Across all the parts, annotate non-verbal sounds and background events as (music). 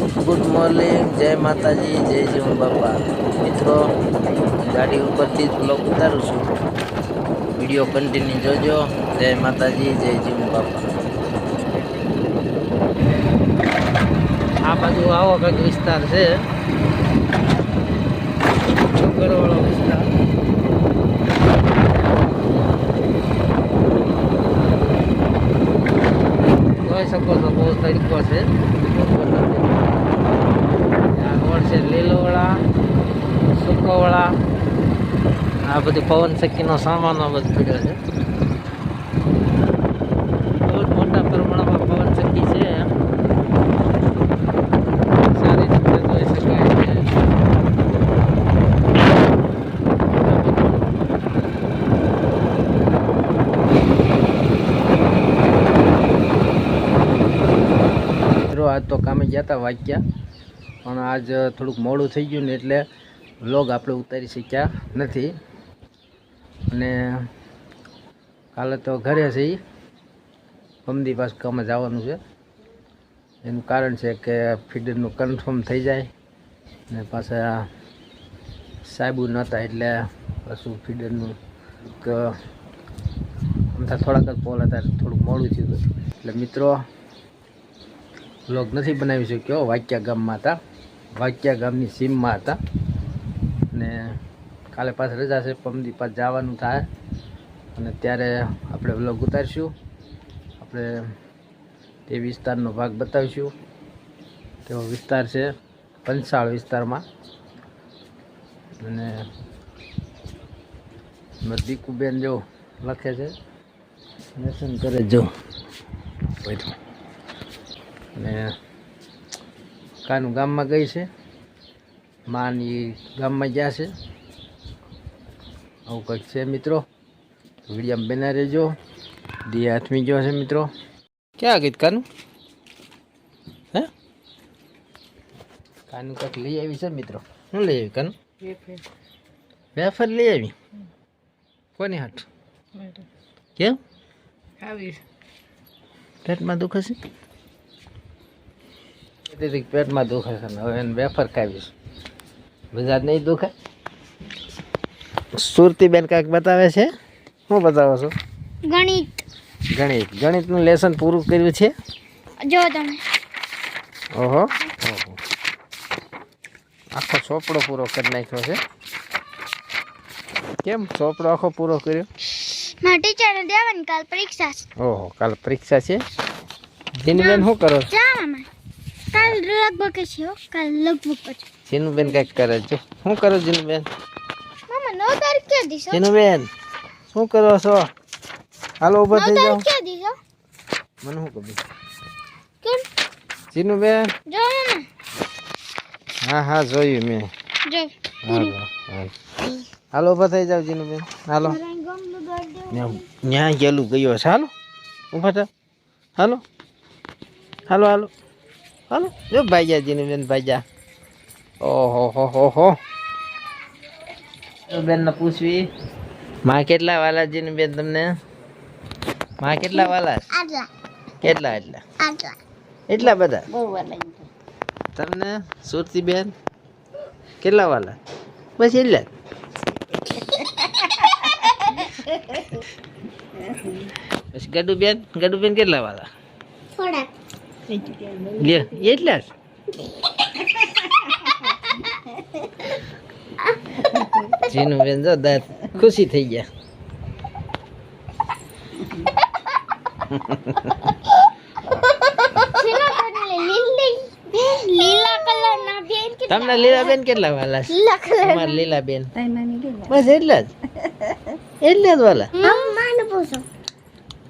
Good morning, જય માતાજી, જય જીવન બાપા. મિત્રો, ગાડી ઉપરથી જ બ્લોગ ઉતારું છું. વીડિયો કન્ટિન્યુ જોજો. જય માતાજી, જય જીવન બાપા. આ બાજુ આવો કંઈક વિસ્તાર છે. ડુંગરવાળો વિસ્તાર. કહી શકો છો, બહુ તરીકો છે. આ છે? લીલોવાળા સુકોવાળા આ બધી પવન ચક્કીનો સામાન બધું પડ્યો છે. બહુ મોટા પ્રમાણમાં પવન છે. સારી રીતે જોઈ શકાય છે. તો કામે ગયા હતા વાગ્યા. પણ આજ થોડુંક મોડું થઈ ગયું ને એટલે વ્લોગ આપણે ઉતારી શક્યા નથી. અને કાલે તો ઘરે છે પમદી પાસ કામે જવાનું છે. એનું કારણ છે કે ફીડરનું કન્ફર્મ થઈ જાય. ને પાછા સાબુ નહોતા એટલે પાછું ફીડરનું અમથા થોડાક જ પોલ હતા થોડુંક મોડું થયું એટલે મિત્રો બ્લોગ નથી બનાવી શક્યો, વાક્યા ગામમાં હતા. વાક્યા ગામની સીમમાં હતા. ને કાલે પાછ રજા છે પમદી પાછ જવાનું થાય. અને ત્યારે આપણે વ્લોગ ઉતારીશું. આપણે તે વિસ્તારનો ભાગ બતાવીશું. તેવો વિસ્તાર છે? પંચાળ વિસ્તારમાં. અને દીકુબેન જો લખે છે. લેસન કરે જો. અને કાનું ગામમાં ગઈ છે. માની ગામમાં ગયા છે. આવું કંઈક છે મિત્રો. વિડીયામાં બના રહેજો દી હાથમી ગયો છે મિત્રો. ક્યાં ગીત કાનું? હે? કાનું કંઈક લઈ આવી છે મિત્રો. શું લઈ આવી કાનું? વેફર લઈ આવી? કોની હાથ કેમ? આવી. પેટમાં દુખે છે? દીદી પેટમાં દુખે છે હવે એને વેફર ખાવીશ બધા નહીં દુખે? સુરતી બેન કાંઈક બતાવે છે? શું બતાવો છો? ગણિત. ગણિત. ગણિતનું લેસન પૂરું કર્યું છે? જો તમે. ઓહો. ઓહો આખો ચોપડો પૂરો કરી નાખ્યો છે. કેમ ચોપડો આખો પૂરો કર્યો? મારા ટીચરને દેવાની કાલ પરીક્ષા છે. ઓહો કાલ પરીક્ષા છે? જીનબેન શું કરો છો? કાલ લગભગ છે કાલ લગભગ પછી જીનુબેન કંઈક કરે છે. શું કરો જીનુબેન? મામા નવ તારીખ ક્યાં દીશો જીનુબેન શું કરો છો? હાલો ઊભો થઈ જાઓ. ક્યાં દીશો મને શું કહું કેમ? જીનુબેન? જો હા હા જોયું મેં. જો હાલો ઊભા થઈ જાઓ જીનુબેન. હાલો. ત્યાં ગયેલું ગયો છે હાલો ઊભા થા. હાલો. હાલો હાલો. હાલો જો ભાઈજા જીનુબેન ભાઈજા ઓહો હો હો હો બેન ને પૂછવી માં કેટલા વાલા જીનુબેન તમને માં કેટલા વાલા છે? આટલા કેટલા એટલા આટલા એટલા બધા બહુ વાર લાગી તમને સુરતી બેન કેટલા વાલા બસ એટલા જ બસ ગડુ બેન ગડુ બેન કેટલા વાલા થોડા લે એટલા જ. જીનું બેન જો દાંત ખુશી થઈ ગયા. લીલી લીલા કલર ના બેન કે તમને લીલા બેન કેટલા વાલા છે લીલા તમારા લીલા. બેન બસ એટલા જ. એટલા જ વાલા.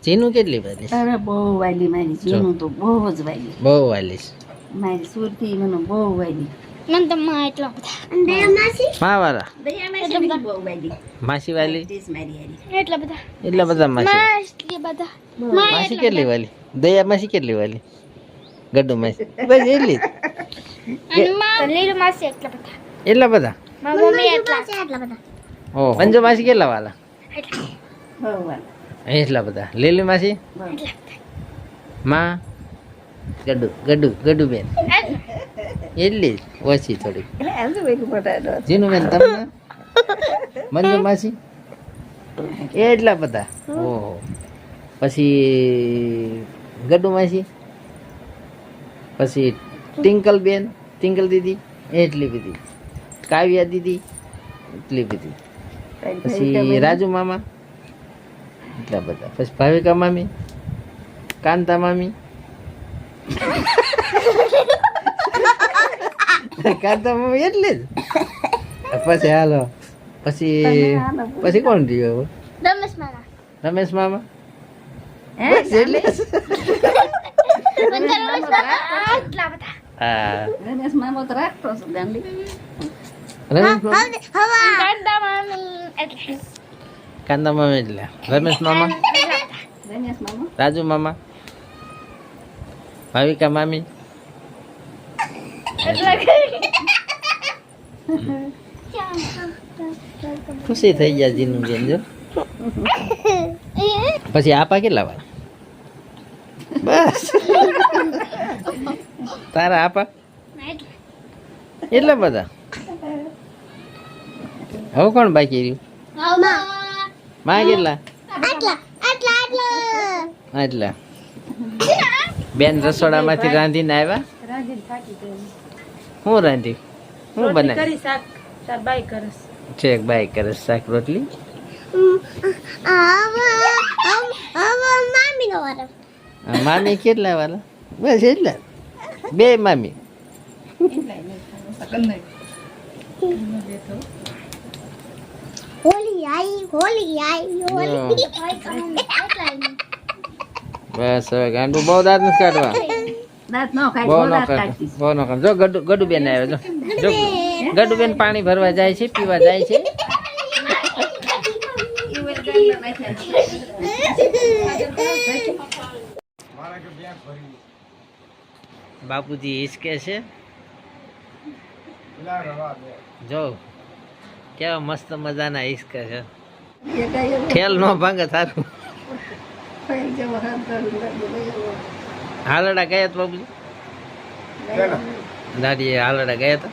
જીનું કેટલી વાલી? અરે બહુ વાલી મારી જીનું તો બહુ જ વાલી. બહુ વાલી છે. મારી સુરતી મને બહુ વાલી. મન તો માં એટલા બધા. માસી? મા વાળા બહુ વાલી. માસી એટલા બધા. એટલા બધા માસી? માસી બધા. માસી કેટલી વાલી? દયા માસી કેટલી વાલી? ગડ્ડુ માસી. બસ એટલી જ. અને માં લીલું માસી એટલા બધા. એટલા બધા? મમ્મી એટલા. એટલા બધા. ઓહ. પંજો માસી કેટલા વાલા? બહુ વાલી. એટલા બધા. લીલી માસી. માં. ગડ્ડુ ગડ્ડુ ગડ્ડુ બેન. એટલી ઓછી થોડી. જીનું બેન, તમને? મંજુ માસી? એટલા બધા. ઓહો. પછી ગડુ માસી? પછી ટિંકલ બેન, ટિંકલ દીદી, એટલી બધી. કાવ્યા દીદી, એટલી બધી. પછી રાજુ મામા? એટલા બધા પછી ભાવિકા મામી કાંતા મામી કાંતા મામી એટલે જ પછી હાલો પછી પછી કોણ રહ્યું હવે રમેશ મામા રમેશ મામા હે બસ એટલે જ. બધા રમેશ મામા આટલા બધા હા ગણેશ મામો તો રાખતો છે ગાંડી રમેશ મામા હવે હવે કાંદા મામી એટલે રમેશ મામા? રાજુ મામા? ભાવિકા મામી? ખુશી થઈ ગયા જીનું બેન જો. પછી આપા કેટલા વાર બસ. તારા આપા? એટલા બધા? હવે કોણ બાકી રહ્યું? માં કેટલા? આટલા આટલા આટલા. એટલા બેન રસોડામાંથી રાંધીને આવ્યા? હું રાંધી? હું બનાવ્યું છેક બાઈ કરે શાક રોટલી? મામી કેટલા વાલા? બસ એટલા. બે મામી. (laughs) હોલી હોલી. બસ હવે ગાંડું બહુ દાંત નથી કાઢવા. દાંત નો ખાય બહુ ન કાઢ જો ગડુ ગડુ બેન આવ્યો જો. ગડુ બેન પાણી ભરવા જાય છે પીવા જાય છે. બાપુજી હિસકે છે. જો કેવા મસ્ત મજાના હિસકે છે. ઠેલ નો ભાંગે સારું. હાલડા ગયા હતા બાપુજી? દાદીએ હાલડા ગયા હતા